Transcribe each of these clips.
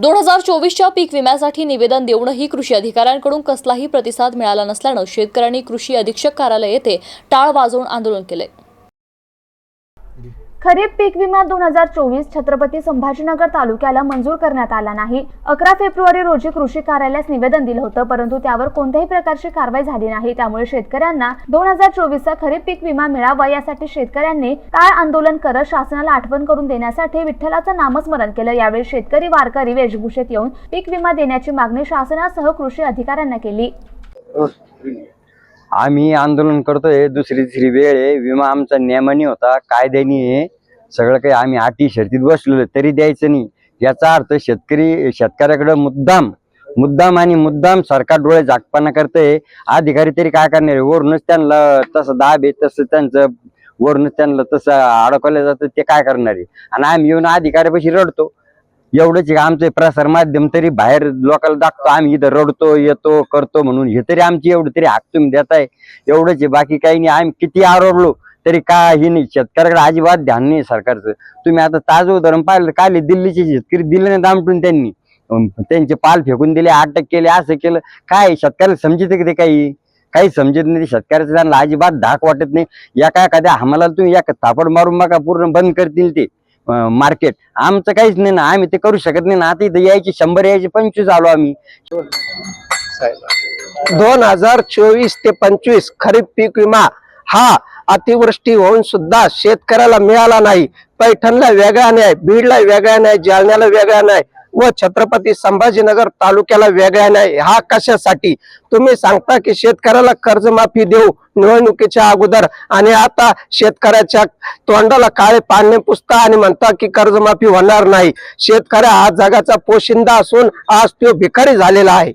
दोन हजार चोवीसच्या पीक विम्यासाठी निवेदन देऊनही कृषी अधिकाऱ्यांकडून कसलाही प्रतिसाद मिळाला नसल्यानं शेतकऱ्यांनी कृषी अधीक्षक कार्यालय येथे टाळ वाजवून आंदोलन केले खरीप पीक विमा दोन हजार चोवीस छत्रपती संभाजीनगर तालुक्याला मंजूर करण्यात आला नाही. अकरा फेब्रुवारी रोजी कृषी कार्यालयास निवेदन दिलं होतं परंतु त्यावर कोणत्याही प्रकारची कारवाई झाली नाही. त्यामुळे शेतकऱ्यांना दोन हजार चोवीसचा खरीप पीक विमा मिळावा यासाठी शेतकऱ्यांनी टाळ आंदोलन करत शासनाला आठवण करून देण्यासाठी विठ्ठलाचं नामस्मरण केलं. यावेळी शेतकरी वारकरी वेशभूषेत येऊन पीक विमा देण्याची मागणी शासनासह कृषी अधिकाऱ्यांना केली. आम्ही आंदोलन करतोय दुसरी तिसरी वेळ आहे विमा आमचा नियमानी होता कायद्याने आहे. सगळं काही आम्ही अटी शर्तीत बसलेलो तरी द्यायचं नाही. याचा अर्थ शेतकरी शेतकऱ्याकडे मुद्दाम मुद्दाम आणि मुद्दाम सरकार डोळे झाकपाना करतंय. अधिकारी तरी काय करणार आहे? वरूनच त्यांना तसं दाब आहे तसं त्यांचं वरूनच त्यांना तसं अडकवलं जातं ते काय करणार आहे? आणि आम्ही येऊन अधिकाऱ्यापाशी रडतो. एवढंच का? आमचे प्रसार माध्यम तरी बाहेर लोकांना दाखतो आम्ही इथं रडतो येतो करतो म्हणून. हे तरी आमची एवढं तरी हाक तुम्ही देताय. एवढंच आहे. बाकी काही नाही. आम्ही किती आरोडलो तरी काही नाही. शेतकऱ्याकडे अजिबात ध्यान नाही सरकारचं. तुम्ही आता ताजं उदाहरण पाहिलं काल दिल्लीचे शेतकरी दिले नाही दामटून त्यांनी. त्यांचे पाल फेकून दिले अटक केले असं केलं. काय शेतकऱ्याला समजते का ते काही? काही समजत नाही. ते शेतकऱ्याचं त्यांना अजिबात धाक वाटत नाही. एका एखाद्या आम्हाला तुम्ही एक थापड मारून बघा पूर्ण बंद करतील ते. मार्केट. आमचं काहीच नाही ना आम्ही ते करू शकत नाही ना. आता इथं यायची शंभर यायची पंचवीस आलो आम्ही. दोन हजार चोवीस ते पंचवीस खरीप पीक विमा हा अतिवृष्टी होऊन सुद्धा शेतकऱ्याला मिळाला नाही. पैठणला वेगळा नाही बीडला वेगळा नाही जालन्याला वेगळा नाही व छत्रपती संभाजीनगर तालुक्याला वेगळा नाही हा कशासाठी? तुम्ही सांगता की शेतकऱ्याला कर्जमाफी देऊ निवडणुकीच्या अगोदर आणि आता शेतकऱ्याच्या तोंडाला काळे पाणी पुसता आणि म्हणता की कर्जमाफी होणार नाही. शेतकऱ्या हा जगाचा पोशिंदा असून आज तो भिकारी झालेला आहे.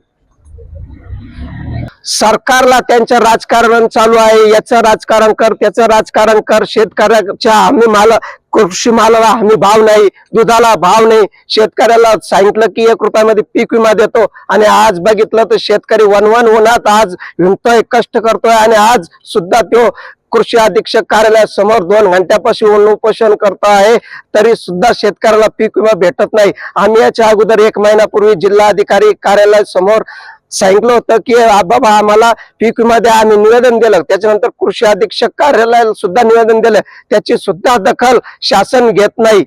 सरकारला त्यांचं राजकारण चालू आहे. याचं राजकारण कर त्याचं राजकारण कर. शेतकऱ्याच्या हमी माल कृषी मालाला हमी भाव नाही दुधाला भाव नाही. शेतकऱ्याला सांगितलं की एक रुपयामध्ये पीक विमा देतो आणि आज बघितलं तर शेतकरी वनवन उन्हात आज हिंडतोय कष्ट करतोय आणि आज सुद्धा तो कृषी अधीक्षक कार्यालयासमोर दोन घंट्यापासून उपोषण करतो आहे. तरी सुद्धा शेतकऱ्याला पीक विमा भेटत नाही. आम्ही याच्या अगोदर एक महिन्यापूर्वी जिल्हाधिकारी कार्यालयासमोर सांगितलं होतं की बाबा आम्हाला पीक विमा आम्ही निवेदन दिलं. त्याच्यानंतर कृषी अधीक्षक कार्यालयाला सुद्धा निवेदन दिलं. त्याची सुद्धा दखल शासन घेत नाही.